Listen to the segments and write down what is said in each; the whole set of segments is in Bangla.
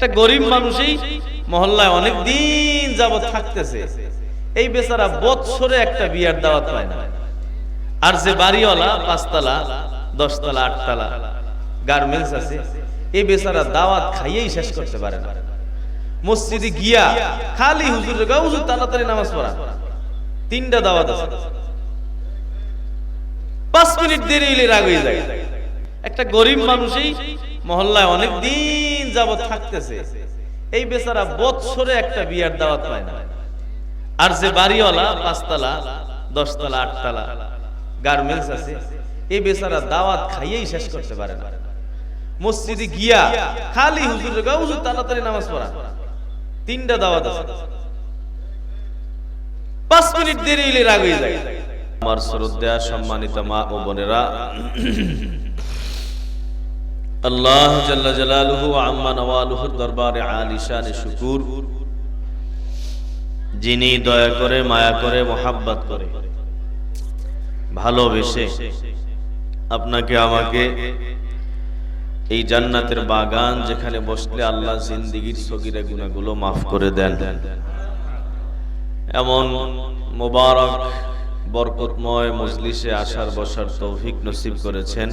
একটা গরিব মানুষই মহল্লায় অনেক দিন যাবত থাকতেছে। এই বেচারা বৎসরে একটা বিয়ার দাওয়াত পায় না। আর যে বাড়িওয়ালা, পাঁচতলা, দশতলা, আটতলা গার্মেন্টস আছে, এই বেচারা দাওয়াত খাইয়েই শেষ করতে পারে না। মসজিদে গিয়া খালি হুজুর হুজুর, তাড়াতাড়ি নামাজ পড়া। তিনটা দাওয়াত আছে। পাঁচ মিনিট দেরি হইলে রাগ হয়ে যায়। একটা গরিব মানুষই মহল্লায় অনেক দিন যাবত থাকতেছে। এই বেচারা বৎসরে একটা বিয়ার দাওয়াত পায় না। আর যে বাড়িওয়ালা, পাঁচতলা, দশতলা, আটতলা, গার্মেন্টস আছে, এই বেচারা দাওয়াত খাইয়েই শেষ করতে পারে না। মসজিদে গিয়া খালি হুজুর গা হুজুর, তাড়াতাড়ি নামাজ পড়া। তিনটা দাওয়াত আছে। পাঁচ মিনিট দেরি হইলে রাগ হয়ে যায়। আমার শ্রদ্ধা সম্মানিত মা ও বোনেরা আল্লাহ জাল্লা জালালুহু আম্মা নওয়ালুহুর দরবারে আলিশানে শুকুর। যিনি দয়া করে, মায়া করে, মোহাব্বত করে, ভালোবেসে আপনাকে, আমাকে এই জান্নাতের বাগান যেখানে বসলে আল্লাহ জিন্দিগির সগিরা গুণাগুলো মাফ করে দেন। এমন মোবারক, বরকতময় মজলিসে আসার বসার তৌফিক নসিব করেছেন।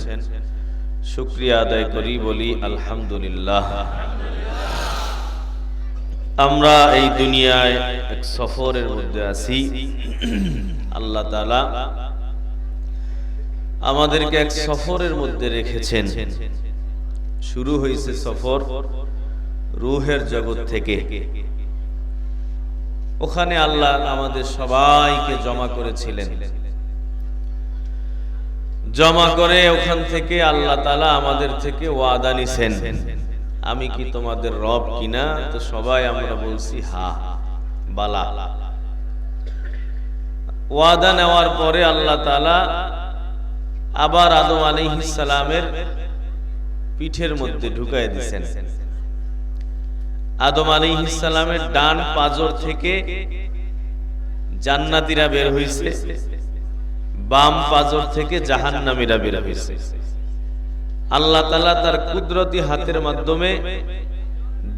শুক্রিয়া আদায় করি, বলি আলহামদুলিল্লাহ। আমরা এই দুনিয়ায় এক সফরের মধ্যে আছি। আল্লাহ তাআলা আমাদেরকে এক সফরের মধ্যে রেখেছেন। শুরু হয়েছে সফর রুহের জগৎ থেকে। ওখানে আল্লাহ আমাদের সবাইকে জমা করেছিলেন। জমা করে ওখান থেকে আল্লাহ তালা আমাদের থেকে ওয়াদা নিছেন। আমি কি তোমাদের রব কিনা? তো সবাই আমরা বলছি, হা, বালা। ওয়াদা নেওয়ার পরে আল্লাহ তালা আবার আদম আলাইহিসালামের পিঠের মধ্যে ঢুকাই দিছেন। আদম আলাইহিসালামের ডান পাজর থেকে জান্নাতীরা বের হইছে। বাম পাজর থেকে জাহান্নামীরা বের হয়েছে। আল্লাহ তালা তার কুদরতি হাতের মাধ্যমে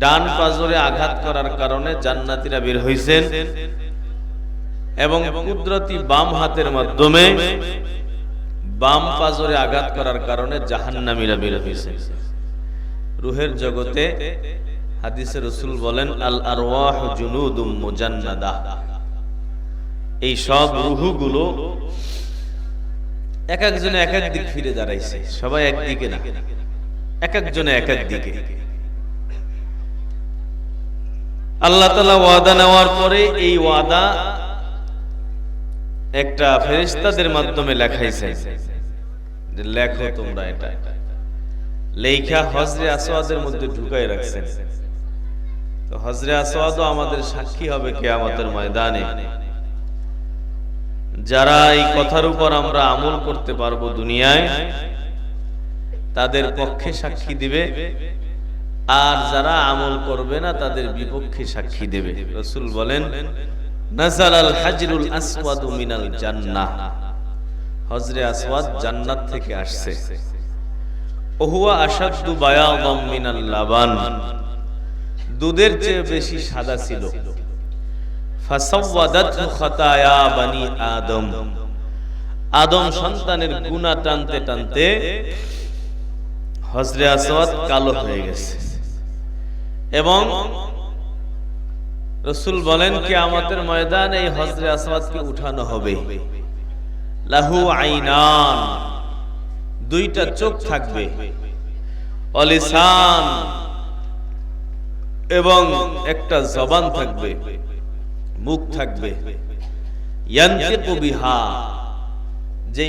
ডান পাজরে আঘাত করার কারণে জান্নাতীরা বের হইছেন এবং কুদরতি বাম হাতের মাধ্যমে বাম পাজরে আঘাত করার কারণে জাহান্নামীরা বের হয়েছে। রুহের জগতে হাদিসে রসুল বলেন, আল আরওয়াহ জুনুদুম মুজান্নাদা। এই সব রুহুগুলো এক একজনে এক এক দিক ফিরে দাঁড়াইছে। সবাই একদিকে না। এক একজনে এক এক দিকে। আল্লাহ তালা ওয়াদা নেওয়ার পরে এই ওয়াদা একটা ফেরেশতাদের মাধ্যমে লেখাইছে। লেখো তোমরা এটা। লেখা হজরে আসওয়াদের মধ্যে ঢুকাই রাখছেন। তো হজরে আসওয়াদও আমাদের সাক্ষী হবে কে আমাদের ময়দানে। যারা এই কথার উপর আমরা আমল করতে পারব দুনিয়ায়, তাদের পক্ষে সাক্ষী দিবে। আর যারা আমল করবে না, তাদের বিপক্ষে সাক্ষী দেবে। রসুল বলেন মিনাল জান্নাহ। হজরে জান্নাত থেকে আসছে। ওহুয়া লাবান। দুধের চেয়ে বেশি সাদা ছিল। আদম। সন্তানের গুনাহ টানতে টানতে হজরে কালো হয়ে গেছে। এবং রসুল বলেন কি আমাদের ময়দানে এই হজরে আসওয়াদকে উঠানো হবে। লাহু আইনান, দুইটা চোখ থাকবে, অলিসান এবং একটা জবান থাকবে। মুখ থাকবে। বিহা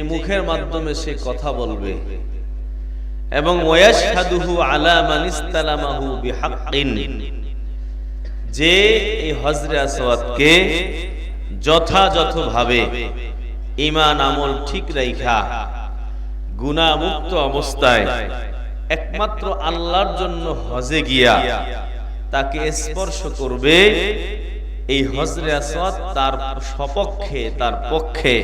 মুখের মাধ্যমে সে কথা বলবে। এবং যে এই হজরে আসওয়াদকে যথাযথভাবে ঈমান আমল ঠিক রাইখা, গুনাহমুক্ত অবস্থায় একমাত্র আল্লাহর জন্য হজে গিয়া তাকে স্পর্শ করবে এই হজরে আসওয়াদ তার সপক্ষে, তার পক্ষে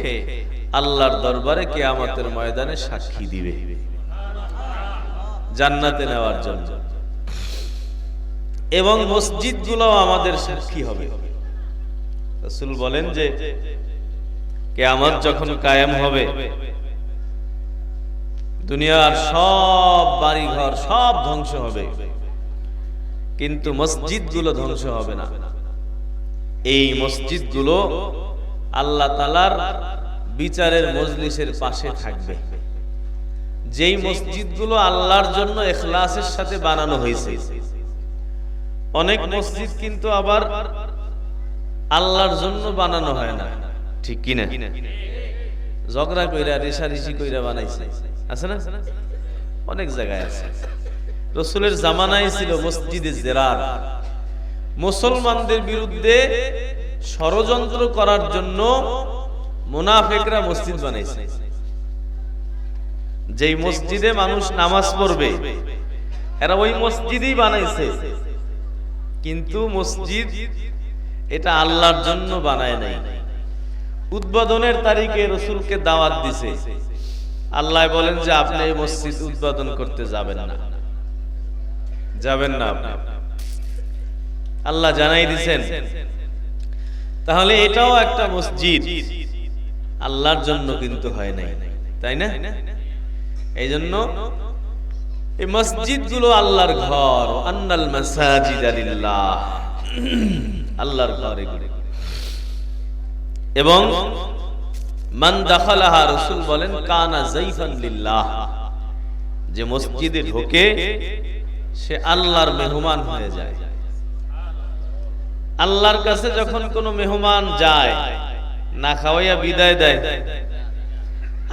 আল্লাহর দরবারে কিয়ামতের ময়দানে সাক্ষী দিবে। জান্নাতে নেওয়ার জন্য। এবং মসজিদগুলো আমাদের সাক্ষী হবে। বলেন যে, কেয়ামত যখন কায়েম হবে, দুনিয়ার সব বাড়িঘর সব ধ্বংস হবে। কিন্তু মসজিদগুলো ধ্বংস হবে না। এই মসজিদগুলো আল্লাহ তালার বিচারের মজলিসের পাশে থাকবে। যেই মসজিদগুলো আল্লাহর জন্য এখলাসের সাথে বানানো হয়েছে। অনেক মসজিদ কিন্তু আবার আল্লাহর জন্য বানানো হয় না। ঠিক কিনা? ঝগড়া কইরা, রেশারেশি কইরা বানাইছে। আছে না? অনেক জায়গায় আছে। রসুলের জামানায় ছিল মসজিদে জেরার মুসলমানদের বিরুদ্ধে ষড়যন্ত্র করার জন্য মুনাফেকরা মসজিদ বানাইছে। যেই মসজিদে মানুষ নামাজ পড়বে, এরা ওই মসজিদই বানাইছে। কিন্তু মসজিদ এটা আল্লাহর জন্য বানায় নাই। উদ্বোধনের তারিখে রসুলকে দাওয়াত দিছে। আল্লাহ বলেন যে, আপনি এই মসজিদ উদ্বোধন করতে যাবেন না। যাবেন না আপনি। আল্লাহ জানাই দিছেন। তাহলে এটাও একটা মসজিদ। আল্লাহর জন্য কিন্তু হয় নাই। তাই না? এই জন্য এই মসজিদগুলো আল্লাহর ঘর। আন্নাল মাসাজিদ আলিল্লাহ আল্লাহর ঘর এগুলো। এবং মান দাখালাহা রাসূল বলেন, কানা যাইফান লিল্লাহ। যে মসজিদে ঢোকে, সে আল্লাহর মেহমান হয়ে যায়। আল্লাহর কাছে যখন কোনো মেহমান যায়, না খাওয়াইয়া বিদায় দেয়।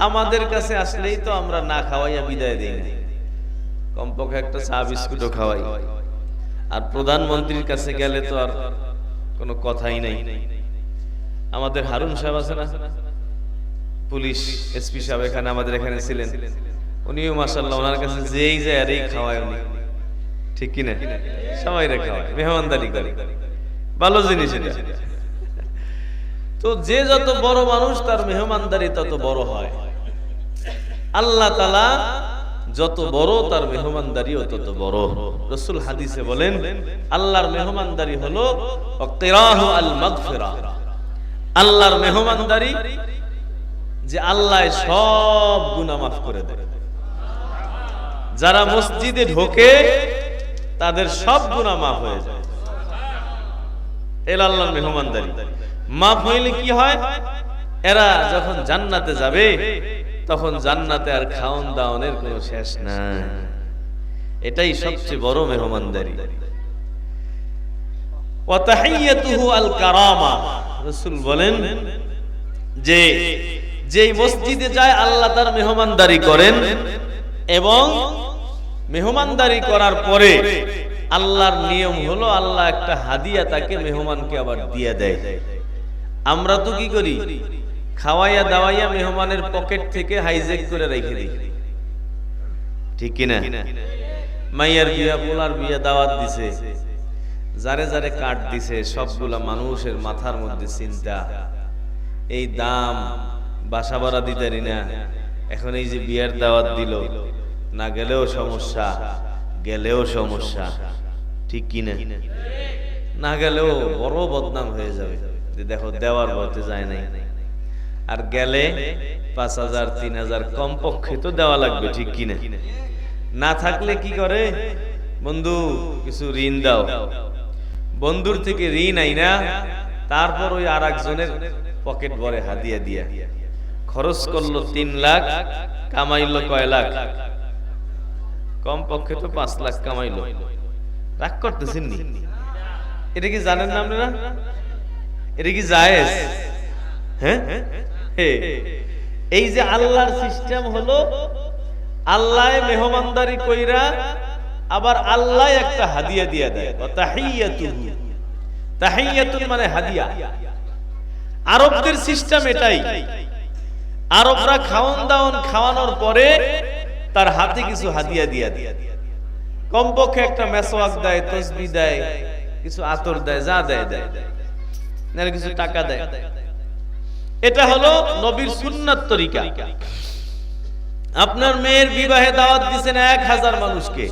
আমাদের কাছে আসলেই তো আমরা না খাওয়াইয়া বিদায় দিই। কমপক্ষে একটা চা বিস্কুটও খাওয়াই। আর প্রধানমন্ত্রীর কাছে গেলে তো আর কোনো কথাই নাই। আমাদের হারুন সাহেব আছে না? পুলিশ এসপি সাহেব এখানে আমাদের এখানে ছিলেন। উনিও মাসাল্লাহ ওনার কাছে যেই যায় আর এই খাওয়ায় উনি। ঠিক কিনা? সবাই রে খাওয়ায়, মেহমানদারি করে। ভালো জিনিস তো যে যত বড় মানুষ, তার মেহমানদারি তত বড় হয়। আল্লাহ তালা যত বড়, তার মেহমানদারিও তত বড়। রসুল হাদিসে বলেন, আল্লাহর মেহমানদারি হলো আল্লাহর মেহমানদারি যে আল্লাহ সব গুনাহ মাফ করে দেয়। যারা মসজিদে ঢোকে, তাদের সব গুনাহ মাফ হয়ে যায়। এল আল্লাহর মেহমানদারি। মাফ হইলে কি হয়? এরা যখন জান্নাতে যাবে, তখন জান্নাতে আর খাওন দাওনের কোনো শেষ এটাই সবচেয়ে বড় মেহমানদারি। আল কারামা। রাসূল বলেন যে, যেই মসজিদে যায় আল্লাহ তার মেহমানদারি করেন এবং মেহমানদারি করার পরে আল্লাহর নিয়ম হলো আল্লাহ একটা হাদিয়া তাকে মেহমানকে আবার দিয়ে দেয়। আমরা তো কি করি? খাওয়াইয়া দাওয়াইয়া মেহমানের পকেট থেকে হাইজেক করে রেখে দিই। ঠিক কিনা মাইয়ার বিয়া, পোলার বিয়া দাওয়াত দিছে। যারে যারে কাট দিছে, সবগুলা মানুষের মাথার মধ্যে চিন্তা। এই দাম বাসা ভাড়া দিতারি না। এখন এই যে বিয়ার দাওয়াত দিল, না গেলেও সমস্যা গেলেও সমস্যা। ঠিক কিনা? না গেলেও বড় বদনাম হয়ে যাবে। যে দেখো দেওয়ার বলতে যায় নাই। আর গেলে পাঁচ হাজার, তিন হাজার কম পক্ষে তো দেওয়া লাগবে, ঠিক কিনা? না থাকলে কি করে? বন্ধু, কিছু ঋণ দাও। বন্ধুর থেকে ঋণ আই না, তারপর ওই আর একজনের পকেট ভরে হাদিয়া দিয়া। খরচ করল তিন লাখ, কামাইলো কয় লাখ? কম পক্ষে তো পাঁচ লাখ কামাইলো। রাগ করতেছেন নি এটা কি জানেন না আপনারা? এটা কি জায়েজ? হ্যাঁ? এই যে আল্লাহর সিস্টেম হলো আল্লাহ মেহমানদারি কইরা আবার আল্লাহ একটা হাদিয়া দিয়া দেয়। তাহিয়াতুহু। তাহিয়াতুন মানে হাদিয়া। আরবদের সিস্টেম এটাই। আরবরা খাওন দাওন খাওয়ানোর পরে তার হাতে কিছু হাদিয়া দিয়া দিয়া। কমপক্ষে একটা মেসওয়াক দেয়, তসবি দেয়, কিছু আতর দেয়, যা দেয় দেয়। নাহলে কিছু টাকা দেয়। এটা হলো নবীর সুন্নাত তরিকা। আপনার মেয়ের বিবাহে দাওয়াত দিচ্ছেন এক হাজার মানুষকে।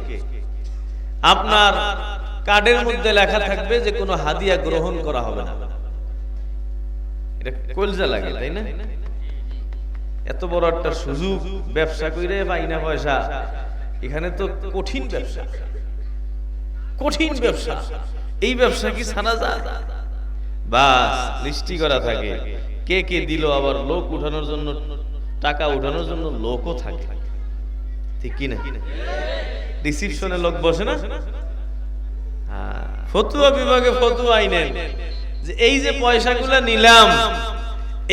আপনার কার্ডের মধ্যে লেখা থাকবে যে কোনো হাদিয়া গ্রহণ করা হবে না। এটা কলজা লাগে, তাই না? এত বড় একটা সুযোগ, ব্যবসা কইরে পাই না পয়সা এখানে তো কঠিন ব্যবসা। কঠিন ব্যবসা। এই ব্যবসা কি ছাড়া যায় বাস লিস্টি করা থাকে। কে কে দিল আবার লোক উঠানোর জন্য? টাকা উঠানোর জন্য লোকও থাকে। ঠিক কি না? রিসিপশনে লোক বসে না? হ্যাঁ, ফতুয়া বিভাগে ফতুয়া আইনেন। যে এই যে পয়সাগুলো নিলাম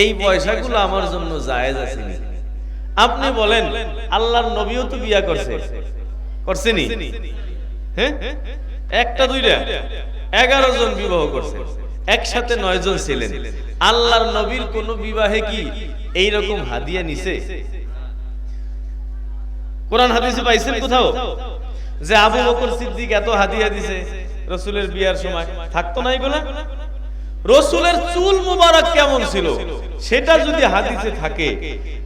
এই পয়সাগুলো আমার জন্য জায়েজ আছে নি? আপনি বলেন, আল্লাহর নবীও তো বিয়া করছে। করছেনি? হ্যাঁ? একটা, দুইটা। এগারো জন বিবাহ করছে। একসাথে নয় জন ছিলেন। আল্লাহর নবীর কোন বিবাহে কি এই রকম হাদিয়া নিছে? কোরআন হাদিসে পাইছেন কোথাও? যে আবু বকর সিদ্দিক এত হাদিয়া দিছে, রসুলের বিয়ার সময় থাকতো না এগুলা? রসুলের চুল মুবারক কেমন ছিল? সেটা যদি হাদিসে থাকে,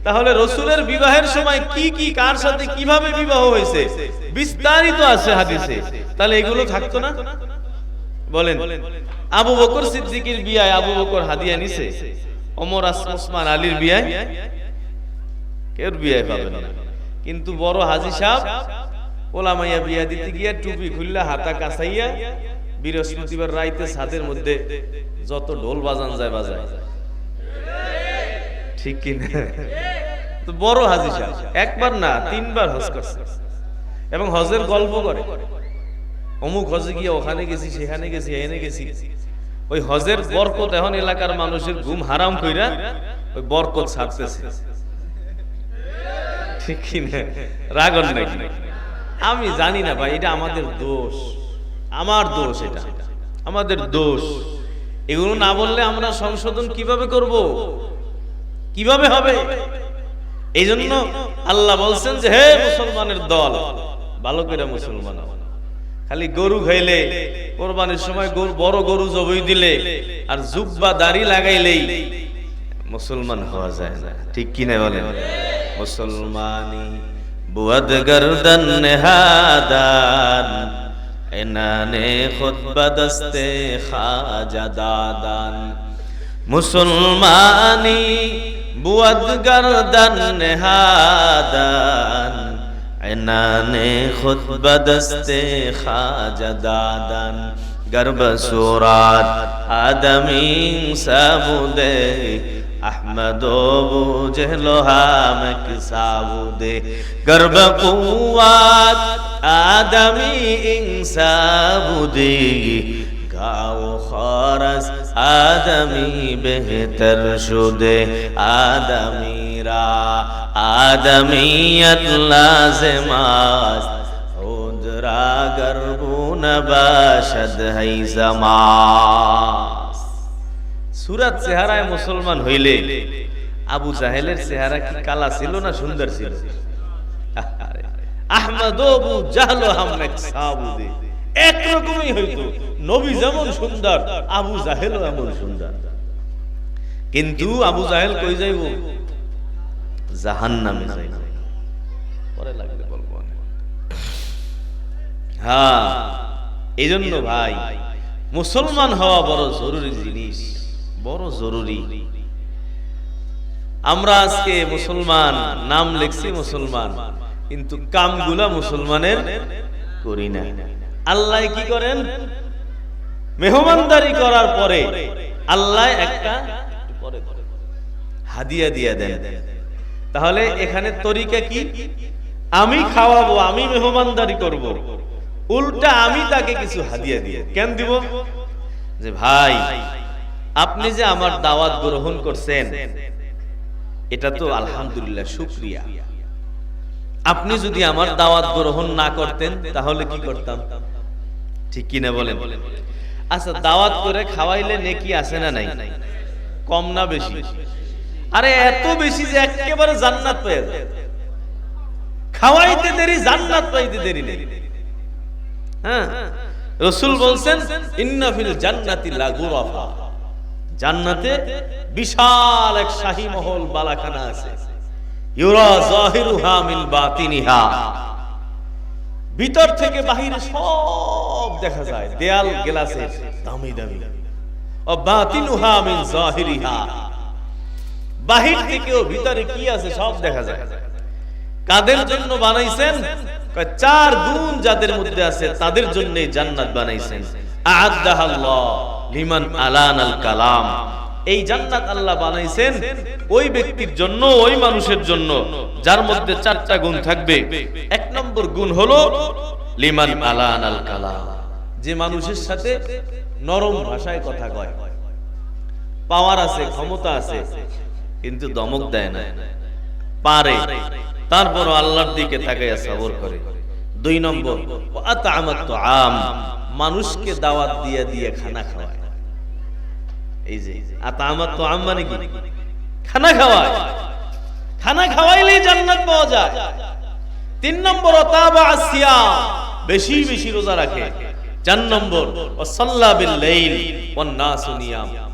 তাহলে রসুলের বিবাহের সময় কি কি, কার সাথে কীভাবে বিবাহ হয়েছে, বিস্তারিত আছে হাদিসে। তাহলে এগুলো থাকতো না? বলেন, আবু বকর সিদ্দিকের বিয়ায় আবু বকর হাদিয়া নিছে? অমর ওসমান, আলীর বিয়ায়? কেউ বিয়ায় পাবেন না। কিন্তু বড় হাজি সাহেব, ওলামাইয়া বিয়া দিতে গিয়া টুপি খুললা, হাতা কাছাইয়া বৃহস্পতিবার রাইতে ছাদের মধ্যে যত ঢোল বাজান যায় বাজায়। ঠিক কি না তো বড় হাজি একবার না, তিনবার হজ করছে। এবং হজের গল্প করে। অমুক হজে গিয়ে ওখানে গেছি, সেখানে গেছি এনে গেছি। ওই হজের বরকত এখন এলাকার মানুষের ঘুম হারাম কইরা ওই বরকত ছাড়তেছে। ঠিক না রাগন নাকি? আমি জানি না ভাই, এটা আমাদের দোষ। আমার দোষ এটা। আমাদের দোষ। এগুলো না বললে আমরা সংশোধন কীভাবে করব? কীভাবে হবে? এই জন্য আল্লাহ বলছেন যে, হে মুসলমানের দল, ভালো করে মুসলমান। খালি গরু খাইলে, কোরবানির সময় বড় গরু জবই দিলে আর জুব্বা দাড়ি লাগাইলেই মুসলমান হওয়া যায় না। ঠিক কি না বলেন? মুসলমানি বুয়াদ গর্দন নেহাদান। এনানে খুতবা দস্তে খাজা দাদান। মুসলমানি বুয়াদ গর্দন নেহাদান। এনানে খুতবা দস্তে খাজা দাদান। গর্ব সুরাত আদমি সাবুদে احمدو بوجهلو ہم کساو دے گرب قوات آدمی انسابو دے گاو خارس آدمی بہتر شدے آدمی را آدمیت لازم است خود را گربون باشد ہے زمان সুরাত চেহারায় মুসলমান হইলে আবু জাহেলের চেহারা কি কালা ছিল না সুন্দর ছিল? আহমদ আবু জাহল আহমেদ সাবুদে। একরকমই হইতো। নবী যেমন সুন্দর আবু জাহেলও এমন সুন্দর। কিন্তু আবু জাহেল কই যাইব? জাহান্নামে যাইব। পরে লাগবে বলব হ্যাঁ এই জন্য ভাই মুসলমান হওয়া বড় জরুরি জিনিস। বড় জরুরি। আমরা আজকে মুসলমান, নাম লিখছি মুসলমান, কিন্তু কামগুলা মুসলমানের করি না। আল্লাহ কি করেন? মেহমানদারি করার পরে আল্লাহ একটা হাদিয়া দিয়া দেন। তাহলে এখানে তরিকা কি? আমি খাওয়াবো, আমি মেহমানদারি করব। উল্টা আমি তাকে কিছু হাদিয়া দিয়ে। কেন দিব? যে ভাই আপনি যে আমার দাওয়াত গ্রহণ করছেন, এটা তো আলহামদুলিল্লাহ শুক্রিয়া। আপনি যদি আমার দাওয়াত গ্রহণ না করতেন, তাহলে কি করতাম? ঠিক কিনা বলেন? আচ্ছা দাওয়াত করে খাওয়াইলে নেকি আছে না নাই? কম না বেশি? আরে, এত বেশি যে একেবারে জান্নাত পেয়ে খাওয়াইতে দেরি, জান্নাত পাইতে দেরি নেই। হ্যাঁ? রসুল বলছেন, ইন্না ফিল জান্নাতি লাগুরাফা জান্নাতে বিশাল এক শাহী মহল বালাখানা আছে। ভিতর থেকে বাহিরে সব দেখা যায়, দেয়াল গেলাসের দামি দামি। ও বাতিনুহা মিন জাহিরিহা। বাহির থেকেও ভিতরে কি আছে সব দেখা যায়। কাদের জন্য বানাইছেন? চার গুণ যাদের মধ্যে আছে তাদের জন্য জান্নাত বানাইছেন। আ'আদ্দাহাল্লাহ লিমান আলান আল কালাম। এই জান্নাত আল্লাহ বানাইছেন ওই ব্যক্তির জন্য, ওই মানুষের জন্য, যার মধ্যে চারটা গুণ থাকবে। এক নম্বর গুণ হলো লিমান আলান আল কালাম। যে মানুষের সাথে নরম ভাষায় কথা কয়। পাওয়ার আছে, ক্ষমতা আছে, কিন্তু দমক দেয় না। পারে তারপর আল্লাহর দিকে তাকাইয়া সবর করে। দুই নম্বর মানুষকে দাওয়াত দিয়ে দিয়ে খানা খাওয়ায়। এই যে, আতামাত আম মানে কি? খানা খাওয়ায়। খানা খাওয়াইলেই জান্নাত পাওয়া যায়। তিন নম্বর আসিয়াম বেশি বেশি রোজা রাখে। চার নম্বর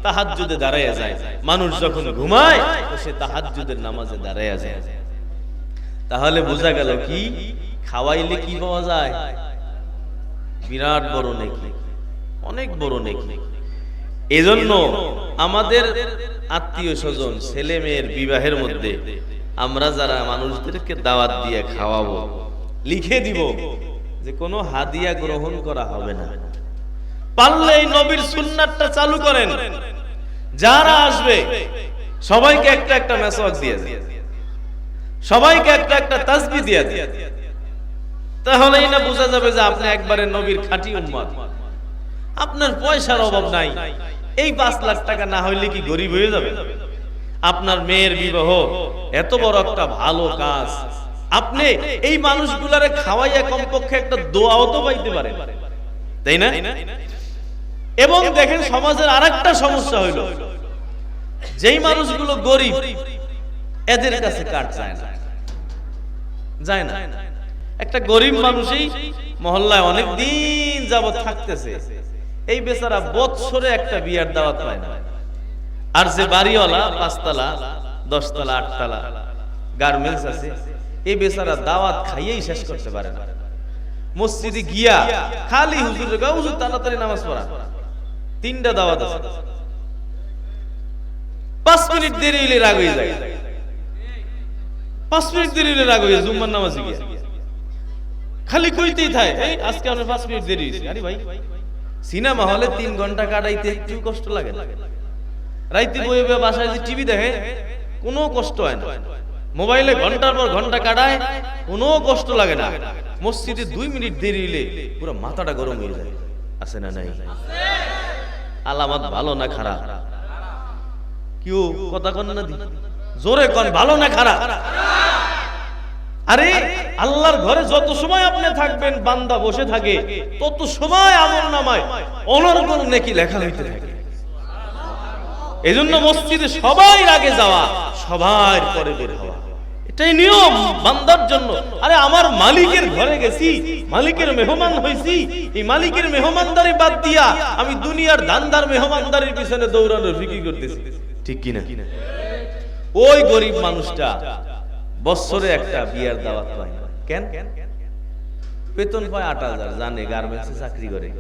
তাহাজ্জুদে দাঁড়ায়া যায়। মানুষ যখন ঘুমায়, তো সে তাহাজ্জুদের নামাজে দাঁড়ায়া যায়। তাহলে বোঝা গেল কি? খাওয়াইলে কি পাওয়া যায়? বিরাট বড় নেকি। অনেক বড় নেকি। এজন্য আমাদের আত্মীয় স্বজন, ছেলে মেয়ের বিবাহের মধ্যে আমরা যারা মানুষদেরকে দাওয়াত দিয়ে খাওয়াবো, লিখে দিব যে কোনো হাদিয়া গ্রহণ করা হবে না। পারলে এই নবীর সুন্নাতটা চালু করেন। যারা আসবে, সবাইকে একটা একটা মেসওয়াক দিয়ে দেন। সবাইকে একটা একটা তাসবি দিয়ে দেন। তাহলেই না বোঝা যাবে যে আপনি একবারে নবীর খাঁটি উম্মত। আপনার পয়সার অভাব নাই। এই পাঁচ লাখ টাকা না হইলে কি গরিব হয়ে যাবে? আপনার মেয়ের বিবাহ, এত বড় একটা ভালো কাজ। আপনি এই মানুষগুলারে খাওয়াইয়া কমপক্ষে একটা দোয়াও তো পাইতে পারেন। তাই না? এবং দেখেন সমাজের আরেকটা সমস্যা হইল, যেই মানুষগুলো গরিব, এদের কাছে কাট যায় না। যায় না। একটা গরিব মানুষই মহল্লায় অনেক দিন যাবত থাকতেছে। এই বেচারা বৎসরে একটা বিয়ার দাওয়াত পায় না। আর যে বাড়িওয়ালা, পাঁচতলা, দশতলা, আটতলা গার্মেন্টস আছে, এই বেচারা দাওয়াত খাইয়েই শেষ করতে পারে না। মসজিদে গিয়া খালি হুজুর গা তাড়াতাড়ি নামাজ পড়া। তিনটা দাওয়াত আছে। পাঁচ মিনিট দেরি হইলে রাগ হয়ে যায়। পাঁচ মিনিট দেরি হইলে রাগ হয়ে জুম্মার নামাজে গিয়া। খালি কইতেই থাকে, এই, আজকে আমার পাঁচ মিনিট দেরি হয়েছে আরে ভাই সিনেমা হলে তিন ঘণ্টা কাটাইতে একটু কষ্ট লাগে রাইতে বয়ে বাসায় যে টিভি দেখে, কোনো কষ্ট হয় না। মোবাইলে ঘণ্টার পর ঘণ্টা কাটায়, কোনো কষ্ট লাগে না। মসজিদে দুই মিনিট দেরি হইলে পুরো মাথাটা গরম হয়ে যায়। আছে না নাই? আলামত ভালো না খারাপ? কেউ কথা কন না জোরে কন, ভালো না খারাপ? আরে, আল্লাহর ঘরে যত সময় আপনি থাকবেন, বান্দা বসে থাকে, তত সময় আমল নামায়। অনর্গল নেকি লেখা হইতে থাকে। এজন্য মসজিদে সবাই আগে যাওয়া, সবার পরে বের হওয়া। এটাই নিয়ম বান্দার জন্য। আরে, আমার মালিকের ঘরে গেছি, মালিকের মেহমান হইছি, এই মালিকের মেহমানদারি বাদ দিয়া আমি দুনিয়ার দান্দার মেহমানদারির পিছনে দৌড়ানোর ফিকি করতেছি। ঠিক কিনা? ওই গরিব মানুষটা বছরে একটা বিয়ার দাওয়াত পায়। না কেন? বেতন পায় আট হাজার জানে গার্মেন্টসে চাকরি করে।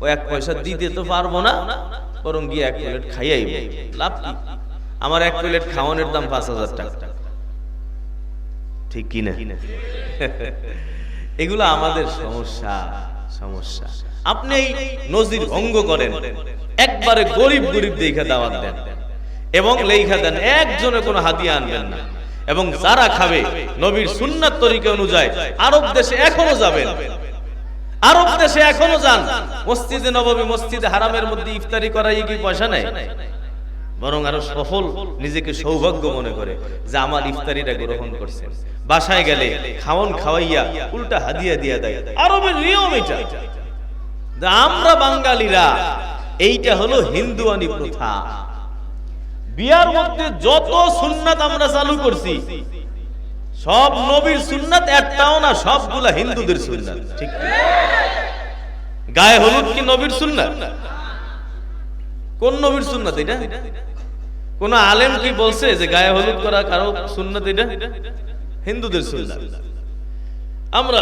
ও এক পয়সা দিতে তো পারব না বরং গিয়ে এক প্লেট খাইয়াই লাভ কি? আমার এক প্লেট খাওয়ানোর দাম পাঁচ হাজার টাকা। ঠিক কিনা এগুলো আমাদের সমস্যা সমস্যা। আপনি এই নজির ভঙ্গ করেন একবারে গরিব গরিব দেখে দাওয়াত দেন। এবং লেখা দেন একজনে কোনো হাদিয়া আনবেন না। এবং যারা খাবে, নবীর সুন্নাত তরিকা অনুযায়ী আরব দেশে এখনও যাবেন। আরব দেশে এখনও যান। মসজিদে নবমী, মসজিদে হারামের মধ্যে ইফতারি করাই কি পয়সা নেই? বরং আরও সফল নিজেকে সৌভাগ্য মনে করে যে আমার ইফতারিটা গ্রহণ করছে বাসায় গেলে খাওন খাওয়াইয়া উল্টা হাদিয়া দিয়া দেয়। আরবের নিয়ম এটা। আমরা বাঙালিরা, এইটা হলো হিন্দুয়ানি প্রথা। বিয়ার মধ্যে যত সুন্নাত আমরা চালু করছি, সব নবীর সুন্নাত একটাও না, সবগুলা হিন্দুদের সুন্নাত। ঠিক গায়ে হলুদ কি নবীর সুন্নাত? কোন নবীর সুন্নাত এটা? কোন আলেম কি বলছে যে গায়ে হলুদ করা কারও সুন্নাত এটা? হিন্দুদের সুন্নাত। আমরা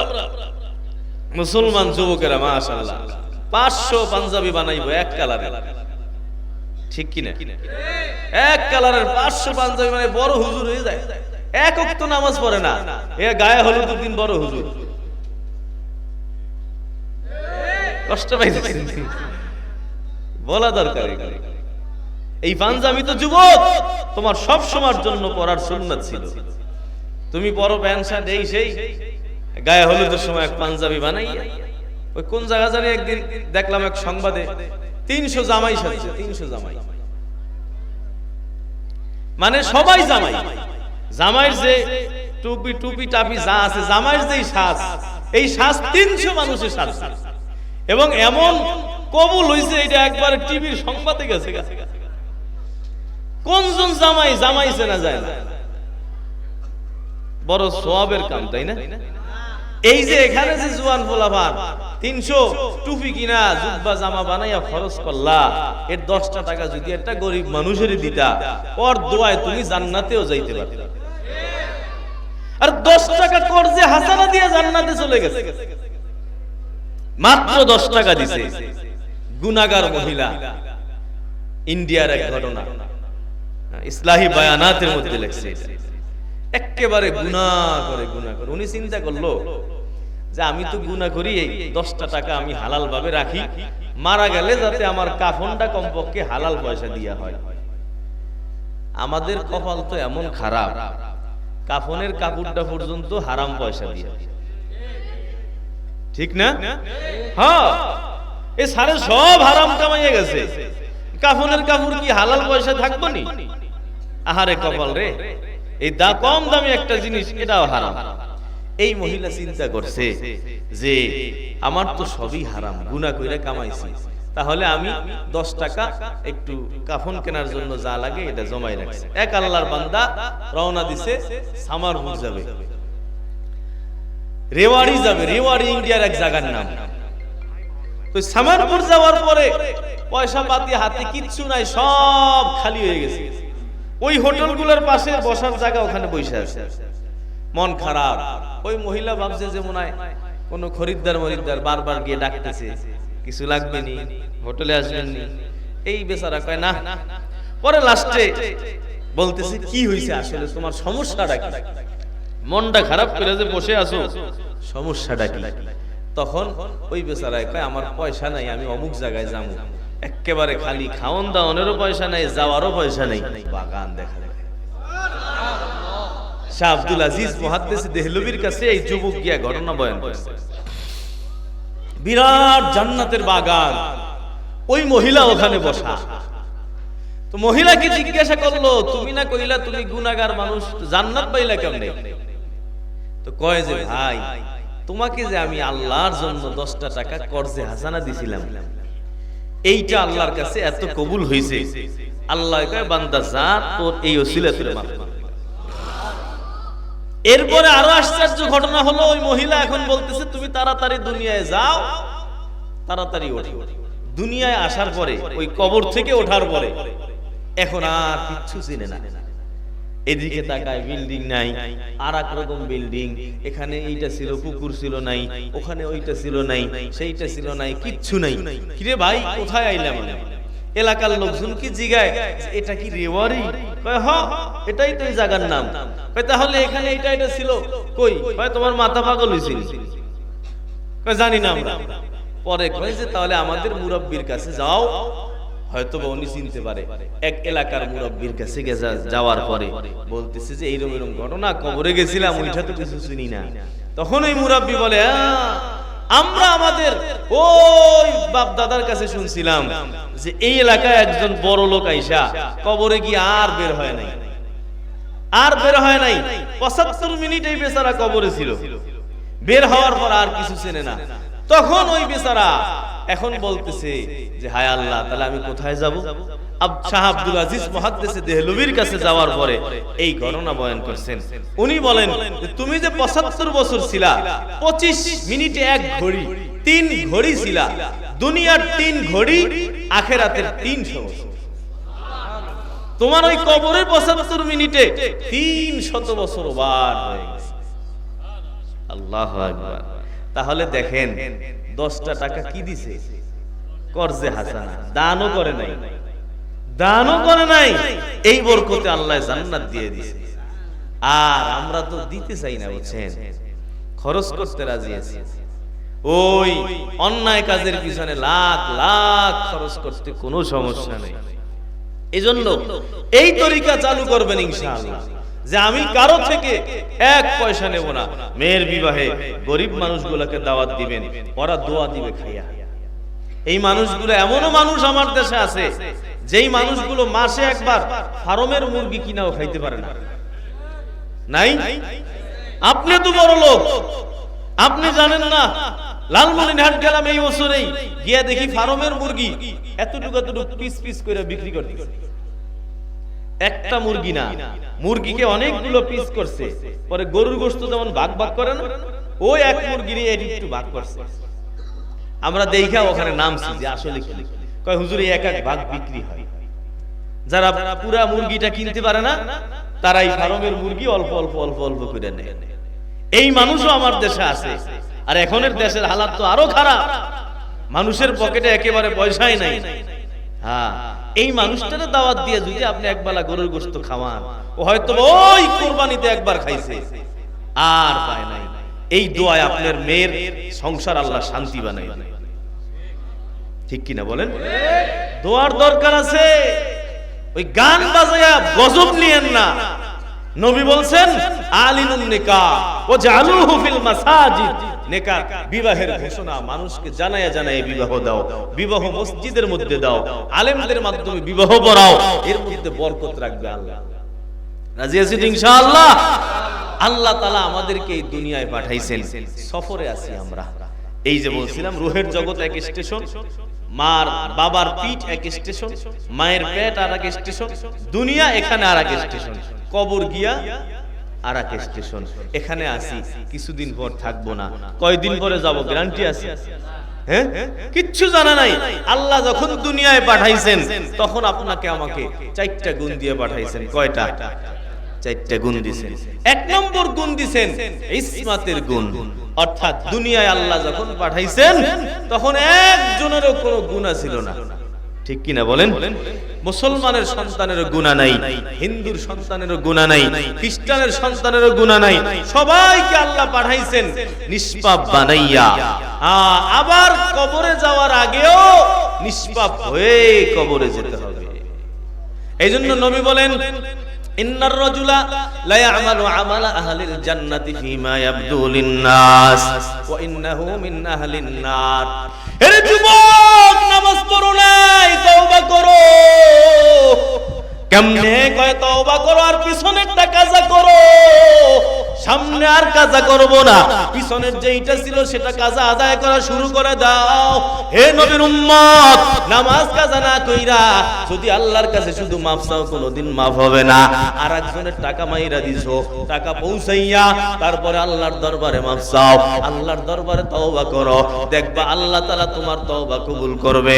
মুসলমান যুবকেরা, মাশাআল্লাহ, পাঁচশো পাঞ্জাবি বানাইবো এক কালারে। ঠিক কিনা? এক কালারের পাঁচশো পাঞ্জাবি মানে বড় হুজুর হয়ে যায়। এক অক্ত নামাজ পড়ে না। এ গায়ে হলুদ দিন বড় হুজুর। কষ্ট বলা দরকার এই পাঞ্জাবি তো যুবক, তোমার সব সময়ের জন্য পড়ার সুন্নাত ছিল। তুমি প্যান্ট, শার্ট, এই সেই। গায়ে হলুদের সময় এক পাঞ্জাবি বানাই ওই কোন জায়গা জানি একদিন দেখলাম এক সংবাদে তিনশো জামাই সাজছে তিনশো জামাই। মানে সবাই জামাই। জামাইয়ের যে টুপি টুপি টাপি যা আছে জামাইয়ের যে সাজ এই সাজ তিনশো মানুষের সাজ। এবং এমন কবুল হইছে এটা একবার টিভির সংবাদে গেছে কোনজন জামাই জামাইছে না যায় না? বড় সোয়াবের কাম তাই না? এই যে এখানে যে জুয়ান পোলাপান তিনশো টুপি কিনা, জুব্বা জামা বানাইয়া খরচ করলা, এর দশটা টাকা যদি একটা গরিব মানুষেরই দিতা, ওর দোয়ায় তুমি জান্নাতেও যাইতে পারতে। আর দশ টাকা হাসানা দিয়ে জান্নাতে চলে গেছে। মাত্র দশ টাকা দিছে গুনাগার মহিলা। ইন্ডিয়ার এক ঘটনা। ইসলাহি বায়ানাতের মধ্যে লেখছে একেবারে গুনাহ করে গুনাহ করে। উনি চিন্তা করল যে আমি তো গুনাহ করি এই দশটা টাকা আমি হালাল ভাবে রাখি। মারা গেলে যাতে আমার কাফনটা কমপক্ষে হালাল পয়সা দিয়া হয়। আমাদের কপাল তো এমন খারাপ। কাফনের কাপড়টা পর্যন্ত হারাম পয়সা দিয়ে। ঠিক না? হ্যাঁ এ সারে সব হারাম কামাইয়ে গেছে। কাফনের কাপড় কি হালাল পয়সা থাকব নি? আহারে কপাল রে। এই দা কম দামি একটা জিনিস এটাও হারাম। এই মহিলা চিন্তা করছে যে, আমার তো সবই হারাম গুনা কইরা কামাইছি। তাহলে আমি দশ টাকা একটু কাফন কেনার জন্য যা লাগে এটা জমাই রাখছি। এক আল্লাহর বান্দা রওনা দিছে সামারপুর যাবে। রেওয়াড়ি যাবে, রেওয়াড়ি ইন্ডিয়ার এক জায়গার নাম। তো সামারপুর যাওয়ার পরে পয়সা পাতি, হাতে কিচ্ছু নাই, সব খালি হয়ে গেছে। ওই হোটেলগুলোর পাশে বসার জায়গা ওখানে বসে আছে। মন খারাপ। ওই মহিলা ভাবছে যে মনে হয় কোনো খরিদ্দার মরিদ্দার বারবার গিয়ে ডাকতেছে। কিছু লাগবে নি হোটেলে আসবেন নি এই বেচারা কয়, না, পরে লাস্টে বলতেছে, কি হয়েছে আসলে? তোমার সমস্যাটা কি? মনটা খারাপ করে যে বসে আছো, সমস্যাটা কি? তখন ওই বেচারায় কয়, আমার পয়সা নাই, আমি অমুক জায়গায় যাব। একেবারে খালি খাওন দাওনেরও পয়সা নাই, যাওয়ারও পয়সা নাই। বাগান দেখা যায়। শাহ আব্দুল আজিজ মুহাদ্দিস দেহলভির কাছে এই যুবক গিয়া ঘটনা বয়ান করছে। বিরাট জান্নাতের বাগান। ওই মহিলা ওখানে বসা। তো মহিলাকে জিজ্ঞাসা করল, তুমি না কইলা তুমি গুনাগার মানুষ জান্নাত পাইলা কেমনে? তো কয় যে, ভাই, তোমাকে যে আমি আল্লাহর জন্য দশটা টাকা কর্জে হাসানা দিছিলাম, এইটা আল্লাহর কাছে এত কবুল হয়েছে আল্লাহ কয়, বান্দা, যা তোর এই ওসিলা তোর মাফ। এরপরে আরও আশ্চর্য ঘটনা হলো, ওই মহিলা এখন বলতেছে, তুমি তাড়াতাড়ি দুনিয়ায় যাও, তাড়াতাড়ি ওঠো। দুনিয়ায় আসার পরে, ওই কবর থেকে ওঠার পরে, এখন আর কিচ্ছু চিনে না। এদিকে তাকায় বিল্ডিং নাই আর এক রকম বিল্ডিং, এখানে এইটা ছিল, পুকুর ছিল নাই, ওখানে ওইটা ছিল নাই, সেইটা ছিল নাই, কিচ্ছু নাই। কিরে ভাই, কোথায় আইলাম? এলাকার লোকজন কি জিগায় এটা কি রেওয়ারি? হ এটাই তো এই জায়গার নাম। তাহলে এখানে এটা এটা ছিল? কই? তোমার মাথা পাগল হইছিল কয় জানি না আমরা। পরে কয় যে তাহলে আমাদের মুরব্বির কাছে যাও। হয়তো বা উনি চিনতে পারে। এক এলাকার মুরব্বির কাছে যাওয়ার পরে বলতেছে যে এইরকম এরকম ঘটনা কবরে গেছিলাম ওইটা তো কিছু চিনি না। তখন ওই মুরব্বি বলে "আহ, আমরা আমাদের ওই বাপ দাদার কাছে শুনছিলাম যে এই এলাকায় একজন বড় লোক আইসা কবরে গিয়ে আর বের হয় নাই। আর বের হয় নাই। পঁচাত্তর মিনিট এই বেচারা কবরে ছিল। বের হওয়ার পর আর কিছু চেনে না। তখন ওই বেচারা এখন বলতেছে যে, হায় আল্লাহ, তাহলে আমি কোথায় যাব? শাহ আব্দুল আজিজ মুহাদ্দিস দেহলভির কাছে যাওয়ার পরে এই ঘটনা বয়ান করছেন। উনি বলেন, তুমি যে 75 বছর ছিলা 25 মিনিটে এক ঘড়ি, তিন ঘড়ি ছিলা, দুনিয়ার তিন ঘড়ি, আখেরাতের 300 বছর তোমার ওই কবরের 75 মিনিটে 300 বছর বার হয়ে গেছে। আল্লাহ তাহলে দেখেন, দশটা টাকা কি দিছে? করজে হাসানা, দানও করে নাই। দানও করে নাই, এই বরকতে আল্লাহ জান্নাত দিয়ে দিছে আর আমরা তো দিতে চাই না, বুঝছেন? খরচ করতে রাজি আছি। ওই অন্যায় কাজের পিছনে লাখ লাখ খরচ করতে কোনো সমস্যা নেই। এজন্য এই তরিকা চালু করবেন ইনশাআল্লাহ, যে আমি কারও থেকে এক পয়সা নেব না। মেয়ের বিবাহে গরিব মানুষগুলোকে দাওয়াত দিবেন, ওরা দোয়া দিবে খাইয়া। এই মানুষগুলো এমনও মানুষ আমার দেশে আছে যেই মানুষগুলো মাসে একবার ফার্মের মুরগি কিনাও খাইতে পারে না। নাই? আপনি তো বড় লোক। আপনি জানেন না, লালমনিরহাট গেলাম এই বছরেই, গিয়া দেখি ফার্মের মুরগি এতটুকু এতটুকু পিস পিস করে বিক্রি করতেছে একটা মুরগি না, মুরগিকে অনেকগুলো পিস করছে। পরে গরুর গোশত যেমন ভাগ ভাগ করে না ওই এক মুরগি নিয়ে একটু ভাগ করছে। আমরা দেখা ওখানে নামছি যে আসলে কি। কয়, হুজুর এক এক ভাগ বিক্রি হয়। যারা পুরা মুরগিটা কিনতে পারে না, তারাই ফার্মের মুরগি অল্প অল্প অল্প অল্প করে নেয়। এই মানুষও আমার দেশে আছে। আর এখনের দেশের হালাত তো আরও খারাপ। মানুষের পকেটে একেবারে পয়সাই নাই। হ্যাঁ এই মানুষটারে দাওয়াত দিয়ে যদি আপনি একবেলা গরুর গোশত খাওয়ান, ও হয়তো ওই কোরবানিতে একবার খাইছে। আর পায় নাই। এই দোয়ায় আপনার মেয়ের সংসার আল্লাহ শান্তি বানাই ঠিক কিনা বলেন? দোয়ার দরকার আছে। ওই গান বাজায়া গজব নিয়েন না। নবী বলছেন আলিনুন নিকাহ ও জালুহু ফিল মাসাজিদ। নেকা, বিবাহের ঘোষণা মানুষকে জানায়া জানায় বিবাহ দাও। বিবাহ মসজিদের মধ্যে দাও। আলেমদের মাধ্যমে বিবাহ পড়াও এর মধ্যে বরকত রাখবে আল্লাহ। রাজি আছি ইনশাআল্লাহ? আল্লাহ তাআলা আমাদেরকে এই দুনিয়ায় পাঠাইছেন। সফরে আছি আমরা। এই যে বলছিলাম, রুহের জগৎ এক স্টেশন, মার বাবার পিঠ এক স্টেশন, মায়ের পেট আর এক স্টেশন, দুনিয়া এখানে আর এক স্টেশন, কবর গিয়া আর এক স্টেশন। এখানে আসি, কিছুদিন পর থাকব না। কয়দিন পরে যাব? গ্যারান্টি আছে? হ্যাঁ? কিচ্ছু জানা নাই। আল্লাহ যখন দুনিয়ায় পাঠাইছেন, তখন আপনাকে আমাকে চারটা গুণ দিয়ে পাঠাইছেন। কয়টা? চারটা গুণ দিছেন। এক নম্বর গুণ দিছেন ইসমাতের গুণ। অর্থাৎ দুনিয়ায় আল্লাহ যখন পাঠাইছেন তখন একজনেরও কোনো গুণা ছিল না। ঠিক কিনা বলেন? মুসলমানের সন্তানেরও গুণা নাই হিন্দুর সন্তানেরও গুণা নাই খ্রিস্টানের সন্তানেরও গুণা নাই। সবাইকে আল্লাহ পাঠাইছেন নিষ্পাপ বানাইয়া। আবার কবরে যাওয়ার আগেও নিষ্পাপ হয়ে কবরে যেতে হবে। এই জন্য নবী বলেন ইন্নার রাজুলা লা ইয়ামালু আমালা আহলিল জান্নাতি ফিমা ইয়াবদু লিন-নাস ওয়া ইন্নাহু মিন আহলিন নার। এরে যুবক, নামাজ পড়ো নাই, তওবা করো। কেমনে কয় তওবা করো আর কাজা করো? সামনে আর কাজা করব না। পিছনের যেইটা ছিল সেটা কাজা আদায় করা শুরু করে দাও। হে নবীর উম্মত, নামাজ কাজা না কইরা যদি আল্লাহর কাছে শুধু মাফ চাও, কোনোদিন মাফ হবে না। আর একজনের টাকা মাইরা দিছো, টাকা পৌঁছাইয়া তারপরে আল্লাহর দরবারে মাফ চাও। আল্লাহর দরবারে তওবা করো। দেখবা আল্লাহ তাআলা তোমার তওবা কবুল করবে।